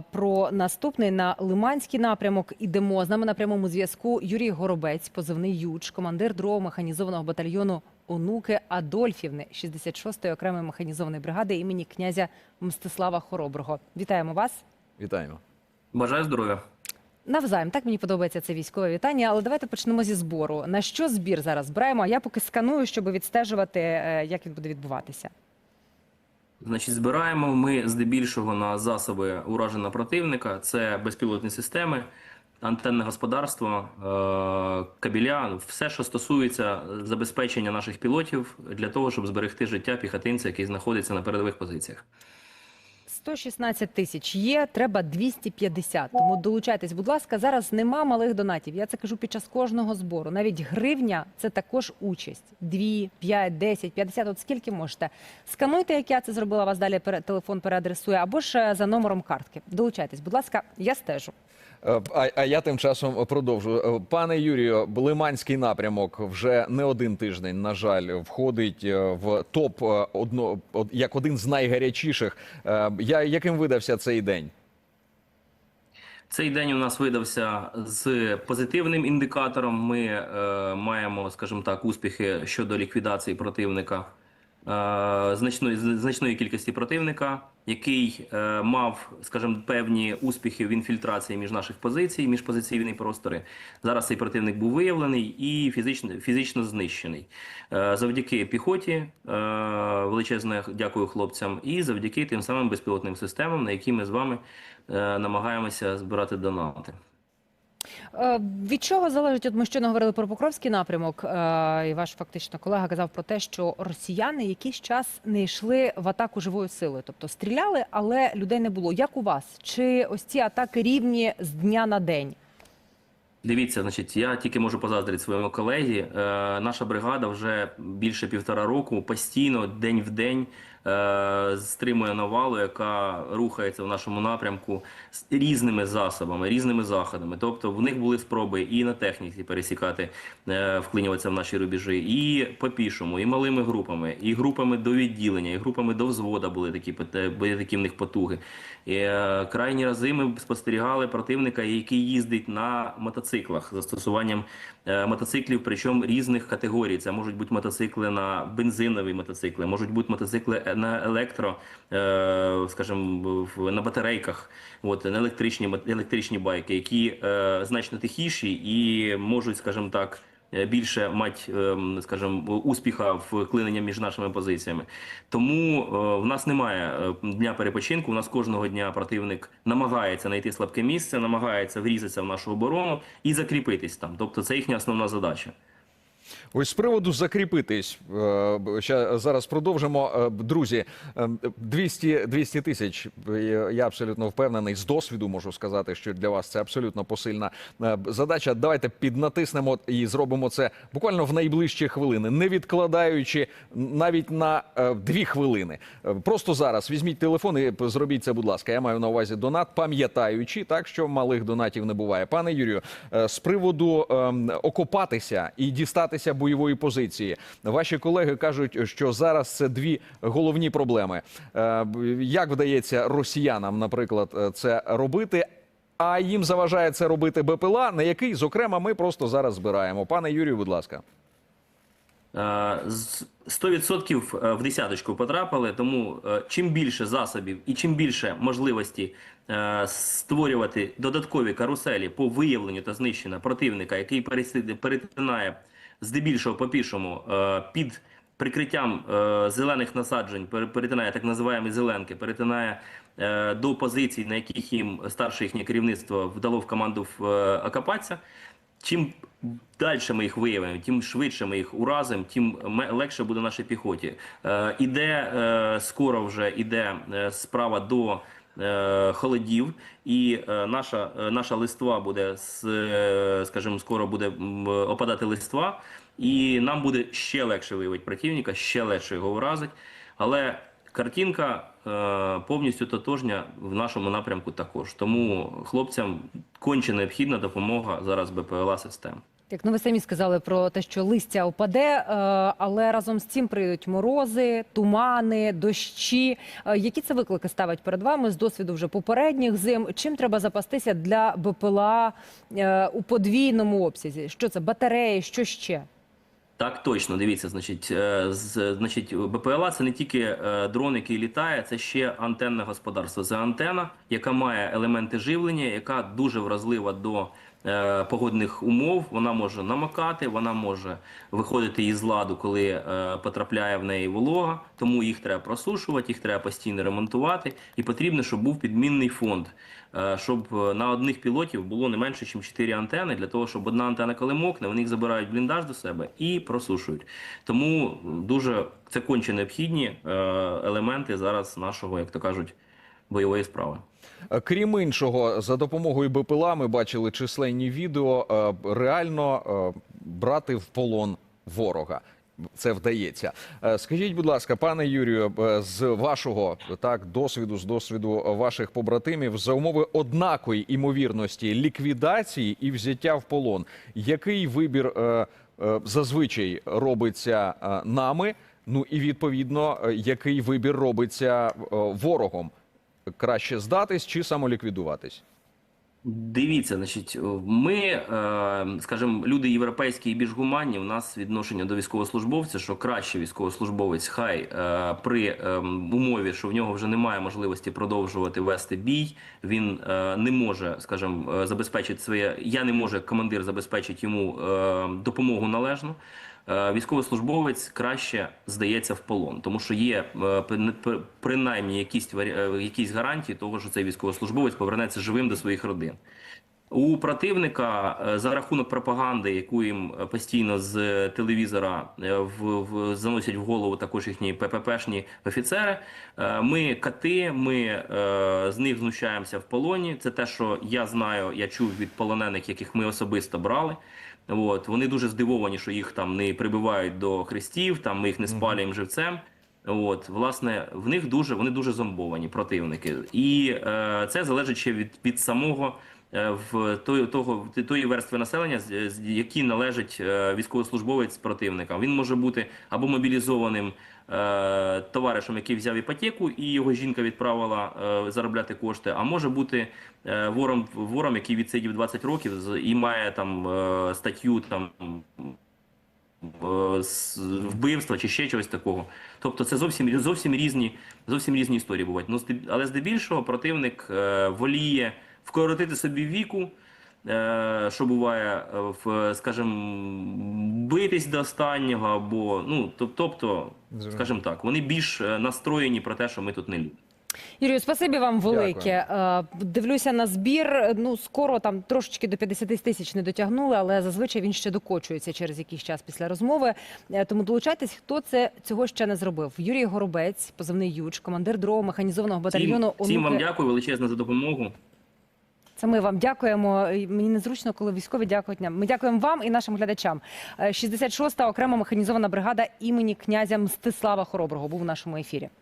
Про наступний на Лиманський напрямок ідемо. З нами на прямому зв'язку Юрій Горобець, позивний Юч, командир 2-го механізованого батальйону онуки Адольфівни 66-ї окремої механізованої бригади імені князя Мстислава Хороброго. Вітаємо вас. Вітаємо. Бажаю здоров'я. Навзаєм, так мені подобається це військове вітання, але давайте почнемо зі збору. На що збір зараз збираємо? Я поки сканую, щоб відстежувати, е, як він буде відбуватися. Значить, збираємо ми здебільшого на засоби ураження противника. Це безпілотні системи, антенне господарство, кабіля, все, що стосується забезпечення наших пілотів для того, щоб зберегти життя піхотинця, який знаходиться на передових позиціях. 116 тисяч є, треба 250. Тому долучайтесь, будь ласка. Зараз нема малих донатів. Я це кажу під час кожного збору. Навіть гривня це також участь. 2, 5, 10, 50, от скільки можете. Скануйте, як я це зробила, вас далі телефон переадресує, або ж е, за номером картки. Долучайтесь, будь ласка, я стежу. Е, А, а я тим часом продовжу. Е, Пане Юрію, Лиманський напрямок вже не один тиждень, на жаль, входить е, в топ одно, як один з найгарячіших. Я, яким видався цей день? Цей день у нас видався з позитивним індикатором. Ми е, маємо, скажімо так, успіхи щодо ліквідації противника, е, значної, значної кількості противника, який е, мав, скажімо, певні успіхи в інфільтрації між наших позицій, між позиційні простори. Зараз цей противник був виявлений і фізично, фізично знищений. Е, завдяки піхоті, е, величезне дякую хлопцям, і завдяки тим самим безпілотним системам, на які ми з вами е, намагаємося збирати донати. Е, Від чого залежить? От ми щойно говорили про Покровський напрямок, е, і ваш фактично колега казав про те, що росіяни якийсь час не йшли в атаку живою силою, тобто стріляли, але людей не було. Як у вас? Чи ось ці атаки рівні з дня на день? Дивіться, значить, я тільки можу позаздрити своєму колегі. Е, наша бригада вже більше півтора року постійно, день в день, стримує навалу, яка рухається в нашому напрямку з різними засобами, різними заходами. Тобто в них були спроби і на техніці пересікати, е, вклинюватися в наші рубежі, і по пішому, і малими групами, і групами до відділення, і групами до взвода були такі пот- були такі в них потуги. І, е, крайні рази ми спостерігали противника, який їздить на мотоциклах застосуванням е, мотоциклів, причому різних категорій. Це можуть бути мотоцикли на бензинові мотоцикли, можуть бути мотоцикли е, на електро, е, скажімо, на батарейках, от на електричні електричні байки, які е, значно тихіші і можуть, скажімо так. Е, Більше мать, ем, скажімо, успіха вклинення між нашими позиціями. Тому е, в нас немає е, дня перепочинку. У нас кожного дня противник намагається знайти слабке місце, намагається врізатися в нашу оборону і закріпитись там. Тобто це їхня основна задача. Ось з приводу закріпитись. Ще зараз продовжимо. Е, Друзі, е, 200, 200 тисяч. е, Я абсолютно впевнений. З досвіду можу сказати, що для вас це абсолютно посильна задача. Давайте піднатиснемо і зробимо це буквально в найближчі хвилини, не відкладаючи навіть на дві хвилини. Просто зараз візьміть телефон і зробіть це, будь ласка. Я маю на увазі донат, пам'ятаючи так, що малих донатів не буває. Пане Юрію, з приводу ем, окопатися і дістатися бойової позиції. Ваші колеги кажуть, що зараз це дві головні проблеми. Е, Як вдається росіянам, наприклад, е, це робити? А їм заважає це робити БПЛА, на який, зокрема, ми просто зараз збираємо. Пане Юрію, будь ласка. Е, 100% в десяточку потрапили, тому е, чим більше засобів і чим більше можливості е, створювати додаткові каруселі по виявленню та знищенню противника, який перетинає здебільшого по пішому е, під прикриттям е, зелених насаджень, перетинає так називаємо зеленки, перетинає е, до позицій, на яких їм старше їхнє керівництво вдало в команду окопатися. Чим далі ми їх виявимо, тим швидше ми їх уразимо, тим легше буде нашій піхоті. Іде скоро вже іде справа до холодів, і е, наша, е, наша листва буде е, скажімо, скоро буде опадати листва, і нам буде ще легше виявити противника, ще легше його уразити. Але картинка е, повністю тотожня в нашому напрямку також. Тому хлопцям конче необхідна допомога зараз БПЛА систем. Як ну ви самі сказали про те, що листя опаде, е, але разом з цим прийдуть морози, тумани, дощі. Е, Які це виклики ставить перед вами з досвіду вже попередніх зим? Чим треба запастися для БПЛА е, у подвійному обсязі? Що це батареї? Що ще? Так, точно, дивіться, значить, е, значить, БПЛА це не тільки е, дрон, який літає, це ще антенне господарство. Це антена, яка має елементи живлення, яка дуже вразлива до е, погодних умов. Вона може намокати, вона може виходити із ладу, коли потрапляє в неї волога. Тому їх треба просушувати, їх треба постійно ремонтувати. І потрібно, щоб був підмінний фонд. Е, Щоб е, на одних пілотів було не менше, ніж 4 антени, для того, щоб одна антена, коли мокне, вони їх забирають бліндаж до себе і просушують. Тому дуже це конче необхідні е, елементи зараз нашого, як то кажуть, бойової справи. Е, Крім іншого, за допомогою БПЛА ми бачили численні відео. е, Реально е, брати в полон ворога. Це вдається. Е, Скажіть, будь ласка, пане Юрію, е, з вашого так досвіду, з досвіду ваших побратимів, за умови однакої імовірності ліквідації і взяття в полон, який вибір е, зазвичай робиться нами? Ну і відповідно, який вибір робиться ворогом? краще здатись чи самоліквідуватись? Дивіться, значить, ми, е, скажімо, люди європейські і більш гуманні. У нас відношення до військовослужбовця, що краще військовослужбовець, хай е, при е, умові, що в нього вже немає можливості продовжувати вести бій. Він е, не може, скажімо, е, забезпечити своє. Я не можу, як командир, забезпечити йому е, допомогу належну. Е, Військовослужбовець краще здається в полон, тому що є е, принаймні якісь е, якісь гарантії того, що цей військовослужбовець повернеться живим до своїх родин. У противника за рахунок пропаганди, яку їм постійно з телевізора в, в заносять в голову також їхні ПППшні офіцери. Ми кати, ми з них знущаємося в полоні. Це те, що я знаю, я чув від полонених, яких ми особисто брали. От вони дуже здивовані, що їх там не прибивають до хрестів, там ми їх не спалюємо живцем. От, власне, в них дуже вони дуже зомбовані противники, і е, це залежить ще від, від самого в той, того тої верстви населення, які належить е, військовослужбовець противника. Він може бути або мобілізованим е, товаришем, який взяв іпотеку, і його жінка відправила е, заробляти кошти. А може бути е, вором, вором, який відсидів 20 років і має там е, статтю там е, вбивства чи ще чогось такого. Тобто це зовсім зовсім різні, зовсім різні історії бувають. Ну, але здебільшого противник е, воліє вкоротити собі віку. е, Що буває, е, в, скажімо, битись до останнього, або ну тобто, скажімо так, вони більш е, настроєні про те, що ми тут не люди. Юрію, спасибі вам велике. Е, Дивлюся на збір. Ну скоро там трошечки до 50 тисяч не дотягнули, але зазвичай він ще докочується через якийсь час після розмови. Тому долучайтесь, хто це цього ще не зробив. Юрій Горобець, позивний Юч, командир другого механізованого батальйону. Всім, всім вам дякую величезно за допомогу. Це ми вам дякуємо. Мені незручно, коли військові дякують нам. Ми дякуємо вам і нашим глядачам. Е, 66-та окрема механізована бригада імені князя Мстислава Хороброго був у нашому ефірі.